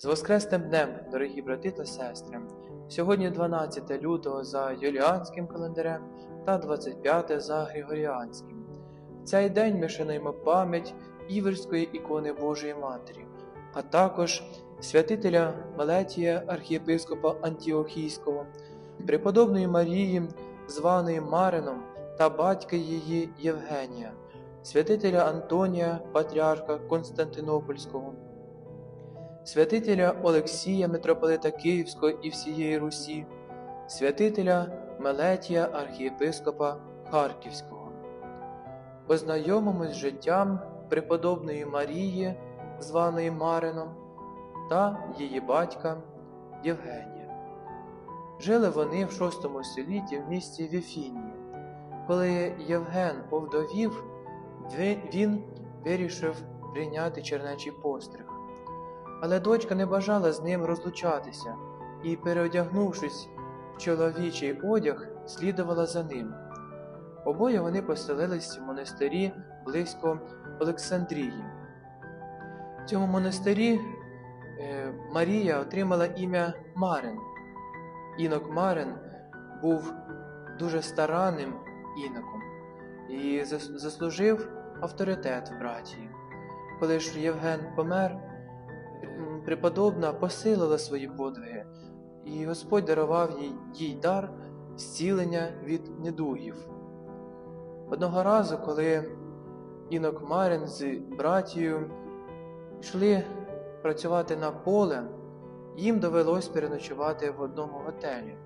З Воскресним днем, дорогі брати та сестри! Сьогодні 12 лютого за юліанським календарем та 25 за Григоріанським. В цей день ми шануємо пам'ять Іверської ікони Божої Матері, а також святителя Малетія архієпископа Антіохійського, преподобної Марії, званої Марином та батька її Євгенія, святителя Антонія, патріарха Константинопольського святителя Олексія, митрополита Київського і всієї Русі, святителя Мелетія, архієпископа Харківського. Ознайомимось з життям преподобної Марії, званої Марином, та її батька Євгенія. Жили вони в VI столітті в місті Віфінії. Коли Євген овдовів, він вирішив прийняти чернечий постриг. Але дочка не бажала з ним розлучатися і, переодягнувшись в чоловічий одяг, слідувала за ним. Обоє вони поселились в монастирі близько Олександрії. В цьому монастирі е, Марія отримала ім'я Марин. Інок Марин був дуже старанним іноком і заслужив авторитет в братії. Коли ж Євген помер, преподобна посилила свої подвиги, і Господь дарував їй, їй дар зцілення від недугів. Одного разу, коли інок Марин з братією йшли працювати на поле, їм довелось переночувати в одному готелі.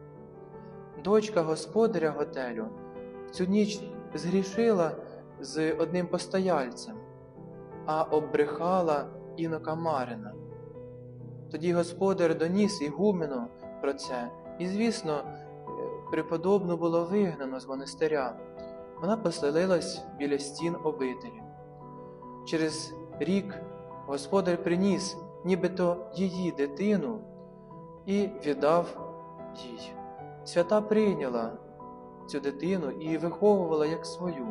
Дочка господаря готелю цю ніч згрішила з одним постояльцем, а оббрехала інока Марина. Тоді господар доніс ігумену про це, і, звісно, преподобну було вигнано з монастиря. Вона поселилась біля стін обителі. Через рік господар приніс нібито її дитину і віддав їй. Свята прийняла цю дитину і виховувала як свою.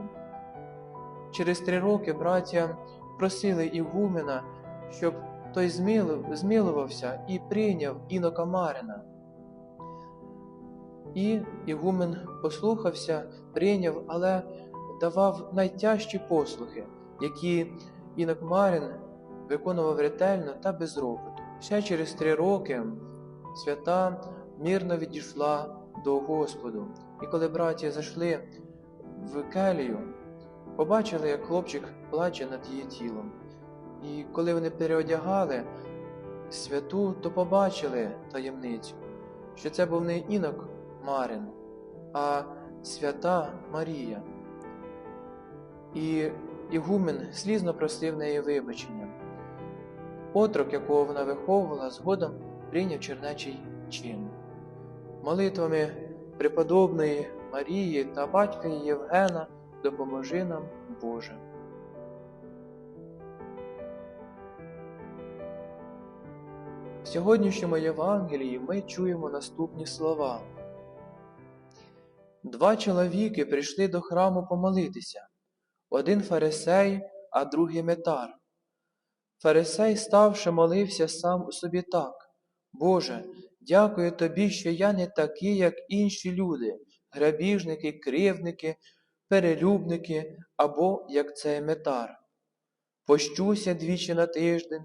Через три роки браття просили Ігумена, щоб той змилувався і прийняв інока Марина. І Ігумен послухався, прийняв, але давав найтяжчі послухи, які інок Марин виконував ретельно та без ропоту. Ще через три роки свята мирно відійшла до Господу, і коли браті зайшли в келію, побачили, як хлопчик плаче над її тілом. І коли вони переодягали святу, то побачили таємницю, що це був не інок Марин, а свята Марія. І Ігумен слізно просив неї вибачення. Отрок, якого вона виховувала, згодом прийняв чернечий чин. Молитвами преподобної Марії та батька Євгена допоможи нам, Боже. В сьогоднішньому Євангелії ми чуємо наступні слова. Два чоловіки прийшли до храму помолитися один фарисей, а другий метар. Фарисей, ставши, молився сам у собі так Боже, дякую тобі, що я не такий, як інші люди, грабіжники, кривники, перелюбники або як цей метар. Пощуся двічі на тиждень,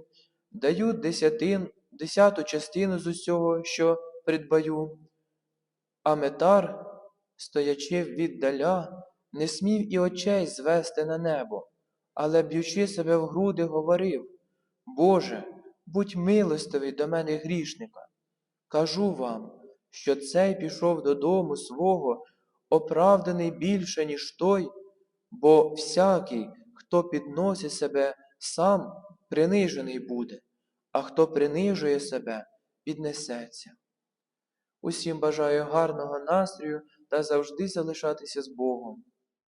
даю десятин десяту частину з усього, що придбаю. А метар, стоячи віддаля, не смів і очей звести на небо, але, б'ючи себе в груди, говорив Боже, будь милостивий до мене грішника. Кажу вам, що цей пішов додому свого, оправданий більше, ніж той, бо всякий, хто підносить себе сам, принижений буде а хто принижує себе, піднесеться. Усім бажаю гарного настрою та завжди залишатися з Богом.